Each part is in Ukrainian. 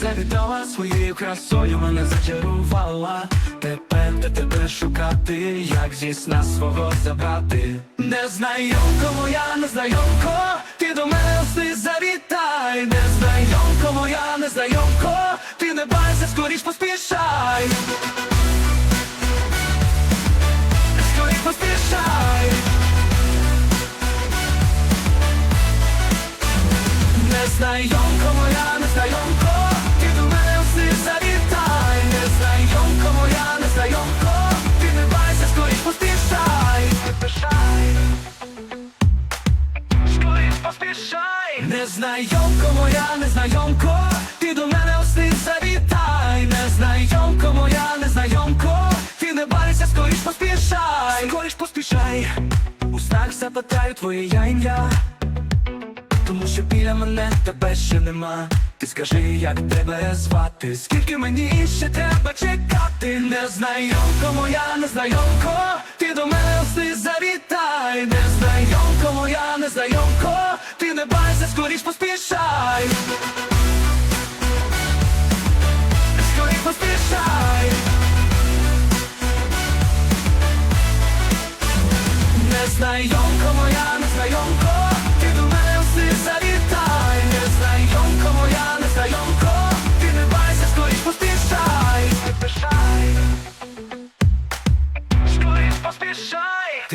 завітала своєю красою, мене зачарувала. Тепер де тебе шукати, як зі сна свого забрати. Незнайомко моя, незнайомко, ти до мене сни завітай. Незнайомко моя, незнайомко, ти не байся, скоріш поспішай. Незнайомко моя, незнайомко, ти до мене у сни завітай. Незнайомко моя, незнайомко, ти не байся, скоріш поспішай. Поспішай. Скоріш поспішай. Незнайомко моя, незнайомко, ти до мене у сни завітай. Незнайомко моя, незнайомко, ти не байся, скоріш поспішай. Скоріш поспішай. У запитаю твоє я ім'я. Мене тебе ще нема. Ти скажи, як тебе звати, скільки мені ще треба чекати, незнайомко моя, незнайомко, ти до мене у завітай, незнайомко моя, незнайомко, ти не байся, скоріш поспішай. Скоріш поспішай. Незнайомко моя, незнайомко,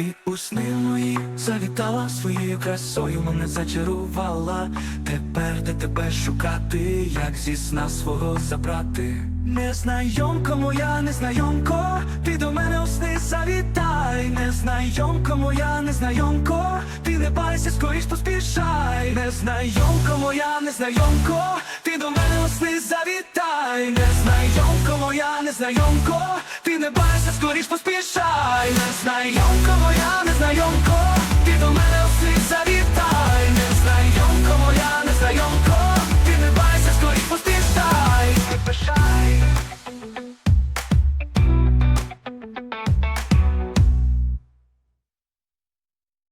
Ти у сни мої завітала своєю красою, мене зачарувала. Тепер де тебе шукати, як зі сна свого забрати. Незнайомко моя, незнайомко, ти до мене у сни завітай. Незнайомко моя, незнайомко, ти не байся, скоріш поспішай. Незнайомко моя, незнайомко, ти до мене у сни завітай. Незнайомко моя, незнайомко, ти не байся, скоріш поспішай. Незнайомко,